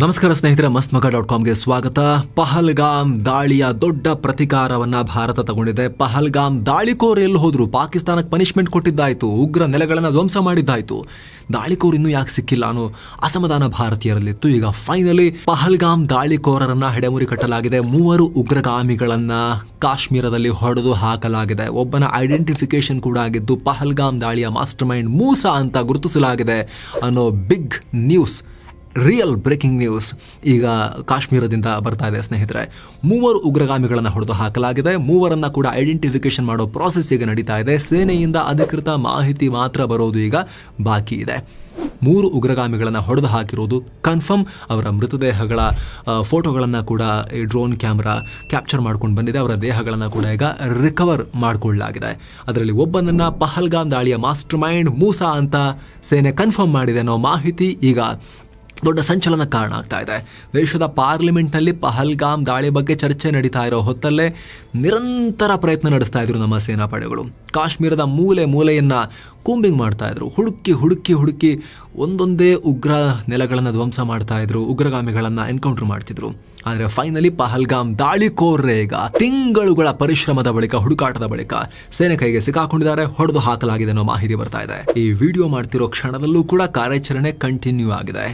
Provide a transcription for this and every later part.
ನಮಸ್ಕಾರ ಸ್ನೇಹಿತರೆ ಮಸ್ತ್ ಮಗ ಡಾಟ್ ಕಾಮ್ಗೆ ಸ್ವಾಗತ. ಪಹಲ್ಗಾಮ್ ದಾಳಿಯ ದೊಡ್ಡ ಪ್ರತಿಕಾರವನ್ನ ಭಾರತ ತಗೊಂಡಿದೆ. ಪಹಲ್ಗಾಮ್ ದಾಳಿಕೋರ್ ಎಲ್ಲಿ ಹೋದ್ರು ಪಾಕಿಸ್ತಾನಕ್ಕೆ ಪನಿಷ್ಮೆಂಟ್ ಕೊಟ್ಟಿದ್ದಾಯ್ತು, ಉಗ್ರ ನೆಲೆಗಳನ್ನ ಧ್ವಂಸ ಮಾಡಿದ್ದಾಯ್ತು. ದಾಳಿಕೋರ್ ಇನ್ನೂ ಯಾಕೆ ಸಿಕ್ಕಿಲ್ಲ ಅನ್ನೋ ಅಸಮಾಧಾನ ಭಾರತೀಯರಲ್ಲಿತ್ತು. ಈಗ ಫೈನಲಿ ಪಹಲ್ಗಾಮ್ ದಾಳಿಕೋರರನ್ನ ಹೆಡೆಮುರಿ ಕಟ್ಟಲಾಗಿದೆ. ಮೂವರು ಉಗ್ರಗಾಮಿಗಳನ್ನ ಕಾಶ್ಮೀರದಲ್ಲಿ ಹೊಡೆದು ಹಾಕಲಾಗಿದೆ. ಒಬ್ಬನ ಐಡೆಂಟಿಫಿಕೇಶನ್ ಕೂಡ ಆಗಿದ್ದು, ಪಹಲ್ಗಾಮ್ ದಾಳಿಯ ಮಾಸ್ಟರ್ ಮೈಂಡ್ ಮೂಸಾ ಅಂತ ಗುರುತಿಸಲಾಗಿದೆ ಅನ್ನೋ big news real breaking news ಈಗ ಕಾಶ್ಮೀರದಿಂದ ಬರ್ತಾ ಇದೆ ಸ್ನೇಹಿತರೆ. ಮೂವರು ಉಗ್ರಗಾಮಿಗಳನ್ನು ಹೊಡೆದು ಹಾಕಲಾಗಿದೆ. ಮೂವರನ್ನು ಕೂಡ ಐಡೆಂಟಿಫಿಕೇಶನ್ ಮಾಡೋ ಪ್ರಾಸೆಸ್ ಈಗ ನಡೀತಾ ಇದೆ. ಸೇನೆಯಿಂದ ಅಧಿಕೃತ ಮಾಹಿತಿ ಮಾತ್ರ ಬರೋದು ಈಗ ಬಾಕಿ ಇದೆ. ಮೂರು ಉಗ್ರಗಾಮಿಗಳನ್ನು ಹೊಡೆದು ಹಾಕಿರೋದು ಕನ್ಫರ್ಮ್ ಅವರ ಮೃತದೇಹಗಳ ಫೋಟೋಗಳನ್ನು ಕೂಡ ಈ ಡ್ರೋನ್ ಕ್ಯಾಮ್ರಾ ಕ್ಯಾಪ್ಚರ್ ಮಾಡ್ಕೊಂಡು ಬಂದಿದೆ. ಅವರ ದೇಹಗಳನ್ನು ಕೂಡ ಈಗ ರಿಕವರ್ ಮಾಡಿಕೊಳ್ಳಲಾಗಿದೆ. ಅದರಲ್ಲಿ ಒಬ್ಬನನ್ನ ಪಹಲ್ಗಾಮ್ ದಾಳಿಯ ಮಾಸ್ಟರ್ ಮೈಂಡ್ ಮೂಸಾ ಅಂತ ಸೇನೆ ಕನ್ಫರ್ಮ್ ಮಾಡಿದೆ ಅನ್ನೋ ಮಾಹಿತಿ ಈಗ ದೊಡ್ಡ ಸಂಚಲನ ಕಾರಣ ಆಗ್ತಾ ಇದೆ. ದೇಶದ ಪಾರ್ಲಿಮೆಂಟ್ನಲ್ಲಿ ಪಹಲ್ಗಾಮ್ ದಾಳಿ ಬಗ್ಗೆ ಚರ್ಚೆ ನಡೀತಾ ಇರೋ ಹೊತ್ತಲ್ಲೇ ನಿರಂತರ ಪ್ರಯತ್ನ ನಡೆಸ್ತಾ ಇದ್ರು ನಮ್ಮ ಸೇನಾ ಪಡೆಗಳು ಕಾಶ್ಮೀರದ ಮೂಲೆ ಮೂಲೆಯನ್ನು ಕೂಂಬಿಂಗ್ ಮಾಡ್ತಾ ಇದ್ರು. ಹುಡುಕಿ ಹುಡುಕಿ ಹುಡುಕಿ ಒಂದೊಂದೇ ಉಗ್ರ ನೆಲಗಳನ್ನು ಧ್ವಂಸ ಮಾಡ್ತಾ ಇದ್ರು. ಉಗ್ರಗಾಮಿಗಳನ್ನು ಎನ್ಕೌಂಟರ್ ಮಾಡ್ತಿದ್ರು. ಆದರೆ ಫೈನಲಿ ಪಹಲ್ಗಾಮ್ ದಾಳಿಕೋರ್ರೇಗ ತಿಂಗಳುಗಳ ಪರಿಶ್ರಮದ ಬಳಿಕ, ಹುಡುಕಾಟದ ಬಳಿಕ ಸೇನೆ ಕೈಗೆ ಸಿಕ್ಕಾಕೊಂಡಿದ್ದಾರೆ, ಹೊಡೆದು ಹಾಕಲಾಗಿದೆ ಅನ್ನೋ ಮಾಹಿತಿ ಬರ್ತಾ ಇದೆ. ಈ ವಿಡಿಯೋ ಮಾಡ್ತಿರೋ ಕ್ಷಣದಲ್ಲೂ ಕೂಡ ಕಾರ್ಯಾಚರಣೆ ಕಂಟಿನ್ಯೂ ಆಗಿದೆ.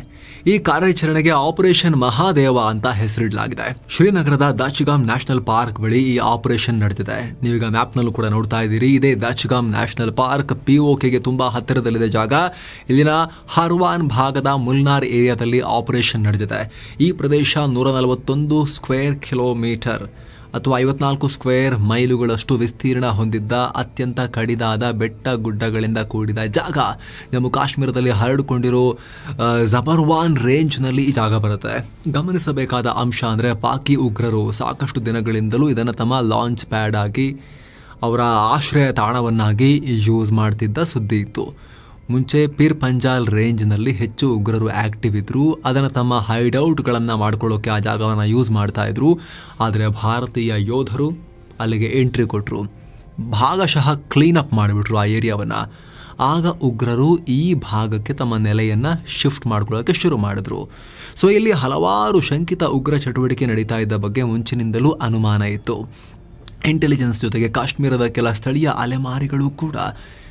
ಈ ಕಾರ್ಯಾಚರಣೆಗೆ ಆಪರೇಷನ್ ಮಹಾದೇವ ಅಂತ ಹೆಸರಿಡಲಾಗಿದೆ. ಶ್ರೀನಗರದ ದಾಚಿಗಾಮ್ ನ್ಯಾಷನಲ್ ಪಾರ್ಕ್ ಬಳಿ ಈ ಆಪರೇಷನ್ ನಡೆದಿದೆ ನೀವೀಗ ಮ್ಯಾಪ್ ನಲ್ಲೂ ಕೂಡ ನೋಡ್ತಾ ಇದ್ದೀರಿ. ಇದೇ ದಾಚಿಗಾಮ್ ನ್ಯಾಷನಲ್ ಪಾರ್ಕ್ ಪಿಒಕೆಗೆ ತುಂಬಾ ಹತ್ತಿರದಲ್ಲಿದೆ ಜಾಗ. ಇಲ್ಲಿನ ಹರ್ವಾನ್ ಭಾಗದ ಮುಲ್ನಾರ್ ಏರಿಯಾದಲ್ಲಿ ಆಪರೇಷನ್ ನಡೆದಿದೆ. ಈ ಪ್ರದೇಶ ನೂರ ನಲವತ್ತೊಂದು ಸ್ಕ್ವೇರ್ ಕಿಲೋಮೀಟರ್ ಅಥವಾ ಐವತ್ನಾಲ್ಕು ಸ್ಕ್ವೇರ್ ಮೈಲುಗಳಷ್ಟು ವಿಸ್ತೀರ್ಣ ಹೊಂದಿದ್ದ ಅತ್ಯಂತ ಕಡಿದಾದ ಬೆಟ್ಟ ಗುಡ್ಡಗಳಿಂದ ಕೂಡಿದ ಜಾಗ ಜಮ್ಮು ಕಾಶ್ಮೀರದಲ್ಲಿ ಹರಡಿಕೊಂಡಿರೋ ಜಬರ್ವಾನ್ ರೇಂಜ್ನಲ್ಲಿ ಈ ಜಾಗ ಬರುತ್ತೆ. ಗಮನಿಸಬೇಕಾದ ಅಂಶ ಅಂದರೆ ಪಾಕಿ ಉಗ್ರರು ಸಾಕಷ್ಟು ದಿನಗಳಿಂದಲೂ ಇದನ್ನು ತಮ್ಮ ಲಾಂಚ್ ಪ್ಯಾಡ್ ಆಗಿ ಅವರ ಆಶ್ರಯ ತಾಣವನ್ನಾಗಿ ಯೂಸ್ ಮಾಡ್ತಿದ್ದ ಸುದ್ದಿ ಇತ್ತು. ಮುಂಚೆ ಪೀರ್ ಪಂಜಾಲ್ ರೇಂಜ್ನಲ್ಲಿ ಹೆಚ್ಚು ಉಗ್ರರು ಆಕ್ಟಿವ್ ಇದ್ದರು ಅದನ್ನು ತಮ್ಮ ಹೈಡೌಟ್ಗಳನ್ನು ಮಾಡ್ಕೊಳ್ಳೋಕೆ ಆ ಜಾಗವನ್ನು ಯೂಸ್ ಮಾಡ್ತಾ ಇದ್ರು. ಆದರೆ ಭಾರತೀಯ ಯೋಧರು ಅಲ್ಲಿಗೆ ಎಂಟ್ರಿ ಕೊಟ್ಟರು ಭಾಗಶಃ ಕ್ಲೀನಪ್ ಮಾಡಿಬಿಟ್ರು ಆ ಏರಿಯಾವನ್ನು. ಆಗ ಉಗ್ರರು ಈ ಭಾಗಕ್ಕೆ ತಮ್ಮ ನೆಲೆಯನ್ನು ಶಿಫ್ಟ್ ಮಾಡ್ಕೊಳ್ಳೋಕ್ಕೆ ಶುರು ಮಾಡಿದ್ರು. ಸೊ, ಇಲ್ಲಿ ಹಲವಾರು ಶಂಕಿತ ಉಗ್ರ ಚಟುವಟಿಕೆ ನಡೀತಾ ಇದ್ದ ಬಗ್ಗೆ ಮುಂಚಿನಿಂದಲೂ ಅನುಮಾನ ಇತ್ತು. ಇಂಟೆಲಿಜೆನ್ಸ್ ಜೊತೆಗೆ ಕಾಶ್ಮೀರದ ಕೆಲ ಸ್ಥಳೀಯ ಅಲೆಮಾರಿಗಳು ಕೂಡ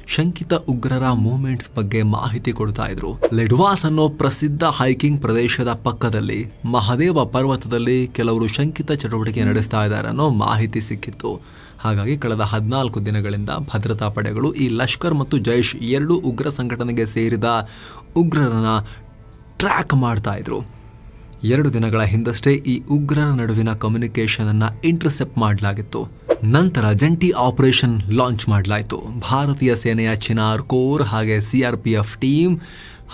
ಶಂಕಿತ ಉಗ್ರರ ಮೂವ್ಮೆಂಟ್ಸ್ ಬಗ್ಗೆ ಮಾಹಿತಿ ಕೊಡ್ತಾ ಇದ್ರು. ಲೆಡ್ವಾಸ್ ಅನ್ನೋ ಪ್ರಸಿದ್ಧ ಹೈಕಿಂಗ್ ಪ್ರದೇಶದ ಪಕ್ಕದಲ್ಲಿ ಮಹದೇವ ಪರ್ವತದಲ್ಲಿ ಕೆಲವರು ಶಂಕಿತ ಚಟುವಟಿಕೆ ನಡೆಸ್ತಾ ಇದ್ದಾರೆ ಅನ್ನೋ ಮಾಹಿತಿ ಸಿಕ್ಕಿತ್ತು. ಹಾಗಾಗಿ ಕಳೆದ ಹದಿನಾಲ್ಕು ದಿನಗಳಿಂದ ಭದ್ರತಾ ಪಡೆಗಳು ಈ ಲಷ್ಕರ್ ಮತ್ತು ಜೈಷ್ ಎರಡು ಉಗ್ರ ಸಂಘಟನೆಗೆ ಸೇರಿದ ಉಗ್ರರನ್ನ ಟ್ರ್ಯಾಕ್ ಮಾಡ್ತಾ ಇದ್ರು. ಎರಡು ದಿನಗಳ ಹಿಂದಷ್ಟೇ ಈ ಉಗ್ರರ ನಡುವಿನ ಕಮ್ಯುನಿಕೇಶನ್ ಅನ್ನ ಇಂಟರ್ಸೆಪ್ಟ್ ಮಾಡಲಾಗಿತ್ತು. ನಂತರ ಜಂಟಿ ಆಪರೇಷನ್ ಲಾಂಚ್ ಮಾಡಲಾಯಿತು. ಭಾರತೀಯ ಸೇನೆಯ ಚಿನಾರ್ ಕೋರ್ ಹಾಗೆ ಸಿಆರ್ಪಿಎಫ್ ಟೀಮ್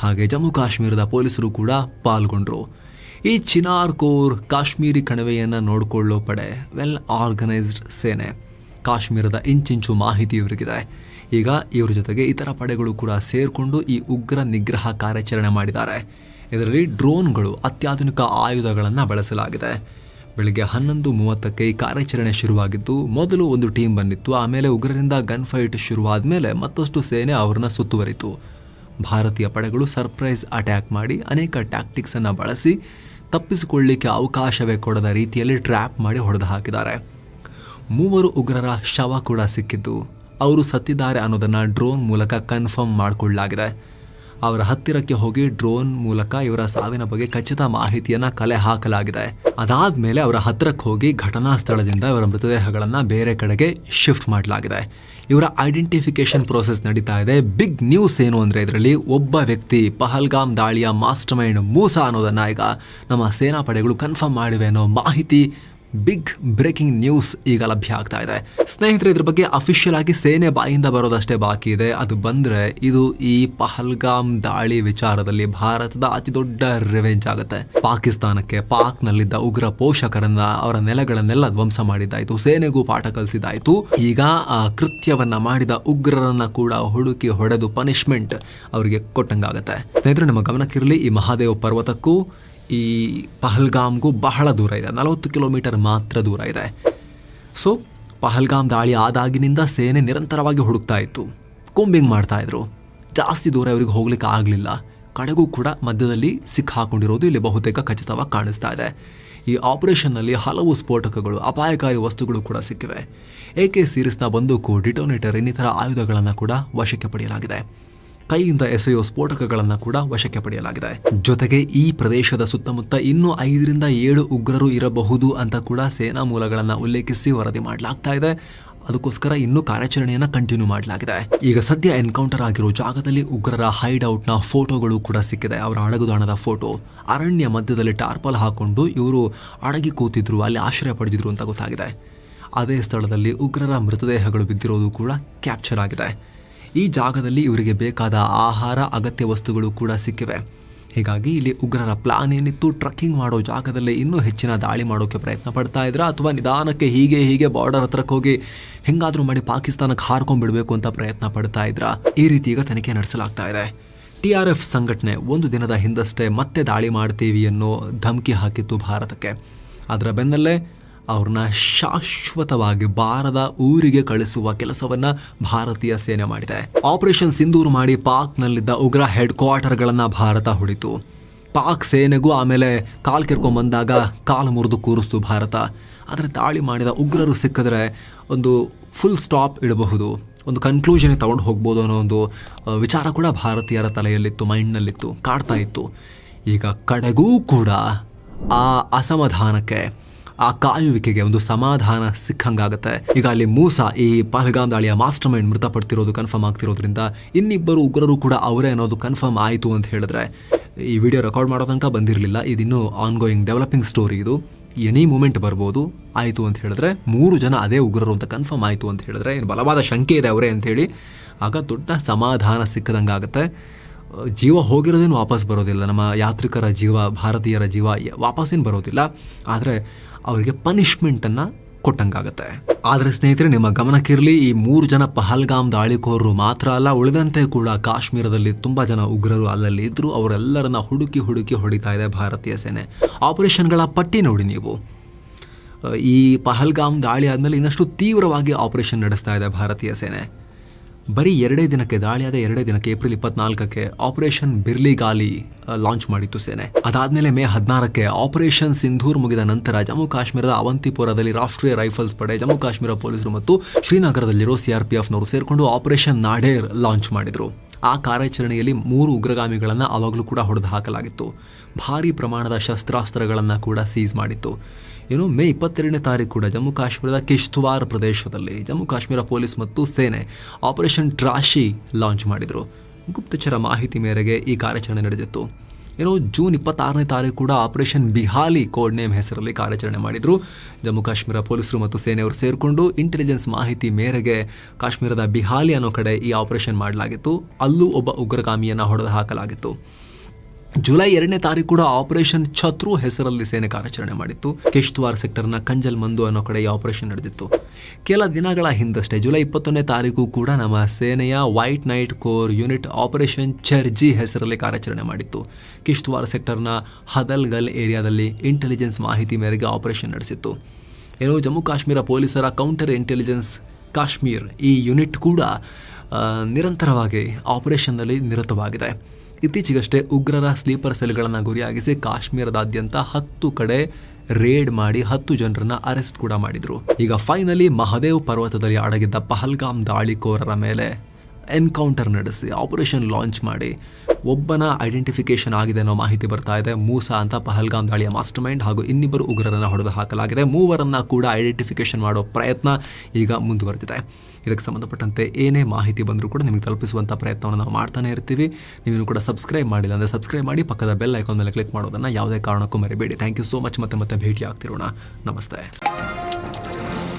ಹಾಗೆ ಜಮ್ಮು ಕಾಶ್ಮೀರದ ಪೊಲೀಸರು ಕೂಡ ಪಾಲ್ಗೊಂಡ್ರು. ಈ ಚಿನಾರ್ ಕೋರ್ ಕಾಶ್ಮೀರಿ ಕಣಿವೆಯನ್ನು ನೋಡಿಕೊಳ್ಳೋ ಪಡೆ ವೆಲ್ ಆರ್ಗನೈಸ್ಡ್ ಸೇನೆ. ಕಾಶ್ಮೀರದ ಇಂಚಿಂಚು ಮಾಹಿತಿ ಇವರಿಗಿದೆ. ಈಗ ಇವರ ಜೊತೆಗೆ ಇತರ ಪಡೆಗಳು ಕೂಡ ಸೇರಿಕೊಂಡು ಈ ಉಗ್ರ ನಿಗ್ರಹ ಕಾರ್ಯಾಚರಣೆ ಮಾಡಿದ್ದಾರೆ. ಇದರಲ್ಲಿ ಡ್ರೋನ್ಗಳು ಅತ್ಯಾಧುನಿಕ ಆಯುಧಗಳನ್ನು ಬಳಸಲಾಗಿದೆ. ಬೆಳಗ್ಗೆ ಹನ್ನೊಂದು ಮೂವತ್ತಕ್ಕೆ ಕಾರ್ಯಾಚರಣೆ ಶುರುವಾಗಿದ್ದು, ಮೊದಲು ಒಂದು ಟೀಮ್ ಬಂದಿತ್ತು, ಆಮೇಲೆ ಉಗ್ರರಿಂದ ಗನ್ ಫೈಟ್ ಶುರುವಾದ ಮೇಲೆ ಮತ್ತಷ್ಟು ಸೇನೆ ಅವರನ್ನು ಸುತ್ತುವರಿತು. ಭಾರತೀಯ ಪಡೆಗಳು ಸರ್ಪ್ರೈಸ್ ಅಟ್ಯಾಕ್ ಮಾಡಿ ಅನೇಕ ಟ್ಯಾಕ್ಟಿಕ್ಸನ್ನು ಬಳಸಿ ತಪ್ಪಿಸಿಕೊಳ್ಳಿಕ್ಕೆ ಅವಕಾಶವೇ ಕೊಡದ ರೀತಿಯಲ್ಲಿ ಟ್ರ್ಯಾಪ್ ಮಾಡಿ ಹೊಡೆದು ಹಾಕಿದ್ದಾರೆ ಮೂವರು ಉಗ್ರರ ಶವ ಕೂಡ ಸಿಕ್ಕಿದ್ದು. ಅವರು ಸತ್ತಿದ್ದಾರೆ ಅನ್ನೋದನ್ನು ಡ್ರೋನ್ ಮೂಲಕ ಕನ್ಫರ್ಮ್ ಮಾಡಿಕೊಳ್ಳಲಾಗಿದೆ. ಅವರ ಹತ್ತಿರಕ್ಕೆ ಹೋಗಿ ಡ್ರೋನ್ ಮೂಲಕ ಇವರ ಸಾವಿನ ಬಗ್ಗೆ ಖಚಿತ ಮಾಹಿತಿಯನ್ನ ಕಲೆ ಹಾಕಲಾಗಿದೆ. ಅದಾದ್ಮೇಲೆ ಅವರ ಹತ್ತಿರಕ್ಕೆ ಹೋಗಿ ಘಟನಾ ಸ್ಥಳದಿಂದ ಇವರ ಮೃತದೇಹಗಳನ್ನು ಬೇರೆ ಕಡೆಗೆ ಶಿಫ್ಟ್ ಮಾಡಲಾಗಿದೆ. ಇವರ ಐಡೆಂಟಿಫಿಕೇಶನ್ ಪ್ರೋಸೆಸ್ ನಡೀತಾ ಇದೆ. ಬಿಗ್ ನ್ಯೂಸ್ ಏನು ಅಂದ್ರೆ ಇದರಲ್ಲಿ ಒಬ್ಬ ವ್ಯಕ್ತಿ ಪಹಲ್ಗಾಮ್ ದಾಳಿಯ ಮಾಸ್ಟರ್ ಮೈಂಡ್ ಮೂಸಾ ಅನ್ನೋದನ್ನ ಈಗ ನಮ್ಮ ಸೇನಾ ಪಡೆಗಳು ಕನ್ಫರ್ಮ್ ಮಾಡಿವೆ ಅನ್ನೋ ಮಾಹಿತಿ ಬಿಗ್ ಬ್ರೇಕಿಂಗ್ ನ್ಯೂಸ್ ಈಗ ಲಭ್ಯ ಆಗ್ತಾ ಇದೆ. ಸ್ನೇಹಿತರೆ, ಇದ್ರ ಬಗ್ಗೆ ಅಫಿಷಿಯಲ್ ಆಗಿ ಸೇನೆ ಬಾಯಿಂದ ಬರೋದಷ್ಟೇ ಬಾಕಿ ಇದೆ. ಅದು ಬಂದ್ರೆ ಇದು ಈ ಪಹಲ್ಗಾಮ್ ದಾಳಿ ವಿಚಾರದಲ್ಲಿ ಭಾರತದ ಅತಿ ದೊಡ್ಡ ರಿವೆಂಜ್ ಆಗುತ್ತೆ. ಪಾಕಿಸ್ತಾನಕ್ಕೆ ಪಾಕ್ನಲ್ಲಿದ್ದ ಉಗ್ರ ಪೋಷಕರನ್ನ ಅವರ ನೆಲೆಗಳನ್ನೆಲ್ಲ ಧ್ವಂಸ ಮಾಡಿದ್ದಾಯ್ತು. ಸೇನೆಗೂ ಪಾಠ ಕಲಿಸಿದಾಯ್ತು ಈಗ, ಆ, ಕೃತ್ಯವನ್ನ ಮಾಡಿದ ಉಗ್ರರನ್ನ ಕೂಡ ಹುಡುಕಿ ಹೊಡೆದು ಪನಿಷ್ಮೆಂಟ್ ಅವರಿಗೆ ಕೊಟ್ಟಂಗಾಗತ್ತೆ. ಸ್ನೇಹಿತರೆ, ನಮ್ಮ ಗಮನಕ್ಕಿರಲಿ ಈ ಮಹಾದೇವ ಪರ್ವತಕ್ಕೂ ಈ ಪಹಲ್ಗಾಮ್ಗೂ ಬಹಳ ದೂರ ಇದೆ. ನಲವತ್ತು ಕಿಲೋಮೀಟರ್ ಮಾತ್ರ ದೂರ ಇದೆ. ಸೊ ಪಹಲ್ಗಾಮ್ ದಾಳಿ ಆದಾಗಿನಿಂದ ಸೇನೆ ನಿರಂತರವಾಗಿ ಹುಡುಕ್ತಾ ಇತ್ತು. ಕೂಂಬಿಂಗ್ ಮಾಡ್ತಾ ಇದ್ರು. ಜಾಸ್ತಿ ದೂರ ಇವರಿಗೆ ಹೋಗ್ಲಿಕ್ಕೆ ಆಗಲಿಲ್ಲ. ಕಡೆಗೂ ಕೂಡ ಮಧ್ಯದಲ್ಲಿ ಸಿಕ್ಕಾಕೊಂಡಿರೋದು ಇಲ್ಲಿ ಬಹುತೇಕ ಖಚಿತವಾಗಿ ಕಾಣಿಸ್ತಾ ಇದೆ. ಈ ಆಪರೇಷನ್ನಲ್ಲಿ ಹಲವು ಸ್ಫೋಟಕಗಳು, ಅಪಾಯಕಾರಿ ವಸ್ತುಗಳು ಕೂಡ ಸಿಕ್ಕಿವೆ. ಎ ಕೆ ಸೀರೀಸ್ನ ಬಂದೂಕು, ಡಿಟೋನೇಟರ್, ಇನ್ನಿತರ ಆಯುಧಗಳನ್ನು ಕೂಡ ವಶಕ್ಕೆ ಪಡೆಯಲಾಗಿದೆ. ಕೈಯಿಂದ ಎಸೆಯುವ ಸ್ಫೋಟಕಗಳನ್ನು ಕೂಡ ವಶಕ್ಕೆ ಪಡೆಯಲಾಗಿದೆ. ಜೊತೆಗೆ ಈ ಪ್ರದೇಶದ ಸುತ್ತಮುತ್ತ ಇನ್ನೂ ಐದರಿಂದ ಏಳು ಉಗ್ರರು ಇರಬಹುದು ಅಂತ ಕೂಡ ಸೇನಾ ಮೂಲಗಳನ್ನು ಉಲ್ಲೇಖಿಸಿ ವರದಿ ಮಾಡಲಾಗ್ತಾ ಇದೆ. ಅದಕ್ಕೋಸ್ಕರ ಇನ್ನೂ ಕಾರ್ಯಾಚರಣೆಯನ್ನು ಕಂಟಿನ್ಯೂ ಮಾಡಲಾಗಿದೆ. ಈಗ ಸದ್ಯ ಎನ್ಕೌಂಟರ್ ಆಗಿರೋ ಜಾಗದಲ್ಲಿ ಉಗ್ರರ ಹೈಡ್ ಔಟ್ನ ಫೋಟೋಗಳು ಕೂಡ ಸಿಕ್ಕಿದೆ. ಅವರ ಅಡಗುದಾಣದ ಫೋಟೋ ಅರಣ್ಯ ಮಧ್ಯದಲ್ಲಿ ಟಾರ್ಪಲ್ ಹಾಕೊಂಡು ಇವರು ಅಡಗಿ ಕೂತಿದ್ರು, ಅಲ್ಲಿ ಆಶ್ರಯ ಪಡೆದಿದ್ರು ಅಂತ ಗೊತ್ತಾಗಿದೆ. ಅದೇ ಸ್ಥಳದಲ್ಲಿ ಉಗ್ರರ ಮೃತದೇಹಗಳು ಬಿದ್ದಿರೋದು ಕೂಡ ಕ್ಯಾಪ್ಚರ್ ಆಗಿದೆ. ಈ ಜಾಗದಲ್ಲಿ ಇವರಿಗೆ ಬೇಕಾದ ಆಹಾರ, ಅಗತ್ಯ ವಸ್ತುಗಳು ಕೂಡ ಸಿಕ್ಕಿವೆ. ಹೀಗಾಗಿ ಇಲ್ಲಿ ಉಗ್ರರ ಪ್ಲಾನ್ ಏನಿತ್ತು? ಟ್ರಕ್ಕಿಂಗ್ ಮಾಡೋ ಜಾಗದಲ್ಲಿ ಇನ್ನೂ ಹೆಚ್ಚಿನ ದಾಳಿ ಮಾಡೋಕ್ಕೆ ಪ್ರಯತ್ನ ಪಡ್ತಾ ಇದ್ರ ಅಥವಾ ನಿಧಾನಕ್ಕೆ ಹೀಗೆ ಹೀಗೆ ಬಾರ್ಡರ್ ಹತ್ರಕ್ಕೆ ಹೋಗಿ ಹೆಂಗಾದರೂ ಮಾಡಿ ಪಾಕಿಸ್ತಾನಕ್ಕೆ ಹಾರ್ಕೊಂಡ್ಬಿಡ್ಬೇಕು ಅಂತ ಪ್ರಯತ್ನ ಪಡ್ತಾ ಇದ್ರ. ಈ ರೀತಿ ಈಗ ತನಿಖೆ ನಡೆಸಲಾಗ್ತಾ ಇದೆ. ಟಿ ಆರ್ ಎಫ್ ಸಂಘಟನೆ ಒಂದು ದಿನದ ಹಿಂದಷ್ಟೇ ಮತ್ತೆ ದಾಳಿ ಮಾಡ್ತೀವಿ ಅನ್ನೋ ಧಮಕಿ ಹಾಕಿತ್ತು ಭಾರತಕ್ಕೆ. ಅದರ ಬೆನ್ನಲ್ಲೇ ಅವ್ರನ್ನ ಶಾಶ್ವತವಾಗಿ ಬಾರದ ಊರಿಗೆ ಕಳಿಸುವ ಕೆಲಸವನ್ನ ಭಾರತೀಯ ಸೇನೆ ಮಾಡಿದೆ. ಆಪರೇಷನ್ ಸಿಂಧೂರು ಮಾಡಿ ಪಾಕ್ನಲ್ಲಿದ್ದ ಉಗ್ರ ಹೆಡ್ ಕ್ವಾರ್ಟರ್ಗಳನ್ನು ಭಾರತ ಹೊಡಿತು. ಪಾಕ್ ಸೇನೆಗೂ ಆಮೇಲೆ ಕಾಲು ಕೆರ್ಕೊಂಬಂದಾಗ ಕಾಲು ಮುರಿದು ಕೂರಿಸ್ತು ಭಾರತ. ಆದರೆ ದಾಳಿ ಮಾಡಿದ ಉಗ್ರರು ಸಿಕ್ಕಿದ್ರೆ ಒಂದು ಫುಲ್ ಸ್ಟಾಪ್ ಇಡಬಹುದು. ಒಂದು ಕನ್ಕ್ಲೂಷನ್ ತಗೊಂಡು ಹೋಗ್ಬೋದು ಅನ್ನೋ ಒಂದು ವಿಚಾರ ಕೂಡ ಭಾರತೀಯರ ತಲೆಯಲ್ಲಿತ್ತು, ಮೈಂಡ್ನಲ್ಲಿತ್ತು, ಕಾಡ್ತಾ ಇತ್ತು. ಈಗ ಕಡೆಗೂ ಕೂಡ ಆ ಅಸಮಾಧಾನಕ್ಕೆ ಆ ಕಾಯುವಿಕೆಗೆ ಒಂದು ಸಮಾಧಾನ ಸಿಕ್ಕಂಗಾಗುತ್ತೆ. ಈಗ ಅಲ್ಲಿ ಮೂಸ ಈ ಪಹಲ್ಗಾಮ್ ದಾಳಿಯ ಮಾಸ್ಟರ್ ಮೈಂಡ್ ಮೃತಪಡ್ತಿರೋದು ಕನ್ಫರ್ಮ್ ಆಗ್ತಿರೋದ್ರಿಂದ ಇನ್ನಿಬ್ಬರು ಉಗ್ರರು ಕೂಡ ಅವರೇ ಅನ್ನೋದು ಕನ್ಫರ್ಮ್ ಆಯಿತು ಅಂತ ಹೇಳಿದ್ರೆ, ಈ ವಿಡಿಯೋ ರೆಕಾರ್ಡ್ ಮಾಡೋ ತನಕ ಬಂದಿರಲಿಲ್ಲ. ಇದಿನ್ನೂ ಆನ್ಗೋಯಿಂಗ್ ಡೆವಲಪಿಂಗ್ ಸ್ಟೋರಿ ಇದು. ಎನಿ ಮೂಮೆಂಟ್ ಬರ್ಬೋದು, ಆಯಿತು ಅಂತ ಹೇಳಿದ್ರೆ, ಮೂರು ಜನ ಅದೇ ಉಗ್ರರು ಅಂತ ಕನ್ಫರ್ಮ್ ಆಯಿತು ಅಂತ ಹೇಳಿದ್ರೆ, ಏನು ಬಲವಾದ ಶಂಕೆ ಇದೆ ಅವರೇ ಅಂಥೇಳಿ ಆಗ ದೊಡ್ಡ ಸಮಾಧಾನ ಸಿಕ್ಕದಂಗಾಗತ್ತೆ. ಜೀವ ಹೋಗಿರೋದೇನು ವಾಪಸ್ ಬರೋದಿಲ್ಲ. ನಮ್ಮ ಯಾತ್ರಿಕರ ಜೀವ, ಭಾರತೀಯರ ಜೀವ, ವಾಪಸ್ಸೇನು ಬರೋದಿಲ್ಲ. ಆದರೆ ಅವರಿಗೆ ಪನಿಷ್ಮೆಂಟನ್ನು ಕೊಟ್ಟಂಗಾಗತ್ತೆ. ಆದರೆ ಸ್ನೇಹಿತರೆ, ನಿಮ್ಮ ಗಮನಕ್ಕಿರಲಿ, ಈ ಮೂರು ಜನ ಪಹಲ್ಗಾಮ್ ದಾಳಿಕೋರರು ಮಾತ್ರ ಅಲ್ಲ, ಉಳಿದಂತೆ ಕೂಡ ಕಾಶ್ಮೀರದಲ್ಲಿ ತುಂಬ ಜನ ಉಗ್ರರು ಅಲ್ಲಲ್ಲಿ ಇದ್ದರೂ ಅವರೆಲ್ಲರನ್ನ ಹುಡುಕಿ ಹುಡುಕಿ ಹೊಡಿತಾ ಇದೆ ಭಾರತೀಯ ಸೇನೆ. ಆಪರೇಷನ್ಗಳ ಪಟ್ಟಿ ನೋಡಿ ನೀವು. ಈ ಪಹಲ್ಗಾಮ್ ದಾಳಿ ಆದಮೇಲೆ ಇನ್ನಷ್ಟು ತೀವ್ರವಾಗಿ ಆಪರೇಷನ್ ನಡೆಸ್ತಾ ಇದೆ ಭಾರತೀಯ ಸೇನೆ. ಬರೀ ಎರಡೇ ದಿನಕ್ಕೆ ದಾಳಿಯಾದ ಎರಡೇ ದಿನಕ್ಕೆ, ಏಪ್ರಿಲ್ ಇಪ್ಪತ್ನಾಲ್ಕಕ್ಕೆ ಆಪರೇಷನ್ ಬಿರ್ಲಿ ಗಾಲಿ ಲಾಂಚ್ ಮಾಡಿತ್ತು ಸೇನೆ. ಅದಾದ್ಮೇಲೆ ಮೇ ಹದಿನಾರಕ್ಕೆ ಆಪರೇಷನ್ ಸಿಂಧೂರ್ ಮುಗಿದ ನಂತರ ಜಮ್ಮು ಕಾಶ್ಮೀರದ ಅವಂತಿಪುರದಲ್ಲಿ ರಾಷ್ಟ್ರೀಯ ರೈಫಲ್ಸ್ ಪಡೆ, ಜಮ್ಮು ಕಾಶ್ಮೀರ ಪೊಲೀಸರು ಮತ್ತು ಶ್ರೀನಗರದಲ್ಲಿರೋ ಸಿಆರ್ಪಿಎಫ್ನವರು ಸೇರಿಕೊಂಡು ಆಪರೇಷನ್ ನಾಡೇರ್ ಲಾಂಚ್ ಮಾಡಿದ್ರು. ಆ ಕಾರ್ಯಾಚರಣೆಯಲ್ಲಿ ಮೂರು ಉಗ್ರಗಾಮಿಗಳನ್ನು ಆವಾಗಲೂ ಕೂಡ ಹೊಡೆದು ಹಾಕಲಾಗಿತ್ತು. ಭಾರಿ ಪ್ರಮಾಣದ ಶಸ್ತ್ರಾಸ್ತ್ರಗಳನ್ನು ಕೂಡ ಸೀಸ್ ಮಾಡಿತ್ತು. ಏನು, ಮೇ ಇಪ್ಪತ್ತೆರಡನೇ ತಾರೀಕು ಕೂಡ ಜಮ್ಮು ಕಾಶ್ಮೀರದ ಕಿಶ್ತ್ವಾರ್ ಪ್ರದೇಶದಲ್ಲಿ ಜಮ್ಮು ಕಾಶ್ಮೀರ ಪೊಲೀಸ್ ಮತ್ತು ಸೇನೆ ಆಪರೇಷನ್ ಟ್ರಾಶಿ ಲಾಂಚ್ ಮಾಡಿದರು. ಗುಪ್ತಚರ ಮಾಹಿತಿ ಮೇರೆಗೆ ಈ ಕಾರ್ಯಾಚರಣೆ ನಡೆದಿತ್ತು. ಏನೋ, ಜೂನ್ ಇಪ್ಪತ್ತಾರನೇ ತಾರೀಕು ಕೂಡ ಆಪರೇಷನ್ ಬಿಹಾಲಿ ಕೋಡ್ ನೇಮ್ ಹೆಸರಲ್ಲಿ ಕಾರ್ಯಾಚರಣೆ ಮಾಡಿದರು. ಜಮ್ಮು ಕಾಶ್ಮೀರ ಪೊಲೀಸರು ಮತ್ತು ಸೇನೆಯವರು ಸೇರಿಕೊಂಡು ಇಂಟೆಲಿಜೆನ್ಸ್ ಮಾಹಿತಿ ಮೇರೆಗೆ ಕಾಶ್ಮೀರದ ಬಿಹಾಲಿ ಅನ್ನೋ ಕಡೆ ಈ ಆಪರೇಷನ್ ಮಾಡಲಾಗಿತ್ತು. ಅಲ್ಲೂ ಒಬ್ಬ ಉಗ್ರಗಾಮಿಯನ್ನು ಹೊಡೆದು ಹಾಕಲಾಗಿತ್ತು ಜುಲೈ ಎರಡನೇ ತಾರೀಕು ಕೂಡ ಆಪರೇಷನ್ ಛತ್ರು ಹೆಸರಲ್ಲಿ ಸೇನೆ ಕಾರ್ಯಾಚರಣೆ ಮಾಡಿತ್ತು. ಕಿಶ್ತ್ವಾರ್ ಸೆಕ್ಟರ್ನ ಕಂಜಲ್ ಮಂದು ಅನ್ನೋ ಕಡೆ ಈ ಆಪರೇಷನ್ ನಡೆದಿತ್ತು. ಕೆಲ ದಿನಗಳ ಹಿಂದಷ್ಟೇ ಜುಲೈ ಇಪ್ಪತ್ತೊಂದನೇ ತಾರೀಕು ಕೂಡ ನಮ್ಮ ಸೇನೆಯ White Knight corps unit operation ಚರ್ಜಿ ಹೆಸರಲ್ಲಿ ಕಾರ್ಯಾಚರಣೆ ಮಾಡಿತ್ತು. ಕಿಶ್ತ್ವಾರ್ ಸೆಕ್ಟರ್ನ ಹದಲ್ಗಲ್ ಏರಿಯಾದಲ್ಲಿ ಇಂಟೆಲಿಜೆನ್ಸ್ ಮಾಹಿತಿ ಮೇರೆಗೆ ಆಪರೇಷನ್ ನಡೆಸಿತ್ತು. ಏನು ಜಮ್ಮು ಕಾಶ್ಮೀರ ಪೊಲೀಸರ ಕೌಂಟರ್ ಇಂಟೆಲಿಜೆನ್ಸ್ ಕಾಶ್ಮೀರ್ ಈ ಯೂನಿಟ್ ಕೂಡ ನಿರಂತರವಾಗಿ ಆಪರೇಷನ್ನಲ್ಲಿ ನಿರತವಾಗಿದೆ. ಇತ್ತೀಚೆಗಷ್ಟೇ ಉಗ್ರರ ಸ್ಲೀಪರ್ ಸೆಲ್ಗಳನ್ನು ಗುರಿಯಾಗಿಸಿ ಕಾಶ್ಮೀರದಾದ್ಯಂತ ಹತ್ತು ಕಡೆ ರೇಡ್ ಮಾಡಿ ಹತ್ತು ಜನರನ್ನ ಅರೆಸ್ಟ್ ಕೂಡ ಮಾಡಿದ್ರು. ಈಗ ಫೈನಲಿ ಮಹದೇವ್ ಪರ್ವತದಲ್ಲಿ ಅಡಗಿದ್ದ ಪಹಲ್ಗಾಮ್ ದಾಳಿಕೋರರ ಮೇಲೆ ಎನ್ಕೌಂಟರ್ ನಡೆಸಿ ಆಪರೇಷನ್ ಲಾಂಚ್ ಮಾಡಿ. ಒಬ್ಬನ ಐಡೆಂಟಿಫಿಕೇಶನ್ ಆಗಿದೆ ಅನ್ನೋ ಮಾಹಿತಿ ಬರ್ತಾ ಇದೆ. ಮೂಸಾ ಅಂತ ಪಹಲ್ಗಾಮ್ ದಾಳಿಯ ಮಾಸ್ಟರ್ ಮೈಂಡ್ ಹಾಗೂ ಇನ್ನಿಬ್ಬರು ಉಗ್ರರನ್ನು ಹೊಡೆದು ಹಾಕಲಾಗಿದೆ. ಮೂವರನ್ನ ಕೂಡ ಐಡೆಂಟಿಫಿಕೇಶನ್ ಮಾಡೋ ಪ್ರಯತ್ನ ಈಗ ಮುಂದುವರೆದಿದೆ. ಇದಕ್ಕೆ ಸಂಬಂಧಪಟ್ಟಂತೆ ಏನೇ ಮಾಹಿತಿ ಬಂದರೂ ಕೂಡ ನಿಮಗೆ ತಲುಪಿಸುವಂಥ ಪ್ರಯತ್ನವನ್ನು ನಾವು ಮಾಡ್ತಾನೆ ಇರ್ತೀವಿ. ನೀವು ಕೂಡ ಸಬ್ಸ್ಕ್ರೈಬ್ ಮಾಡಿಲ್ಲ ಅಂದರೆ ಸಬ್ಸ್ಕ್ರೈಬ್ ಮಾಡಿ, ಪಕ್ಕದ ಬೆಲ್ ಐಕಾನ್ ಮೇಲೆ ಕ್ಲಿಕ್ ಮಾಡೋದನ್ನು ಯಾವುದೇ ಕಾರಣಕ್ಕೂ ಮರಿಬೇಡಿ. ಥ್ಯಾಂಕ್ ಯು ಸೋ ಮಚ್ ಮತ್ತೆ ಮತ್ತೆ ಭೇಟಿ ಆಗ್ತಿರೋಣ ನಮಸ್ತೆ.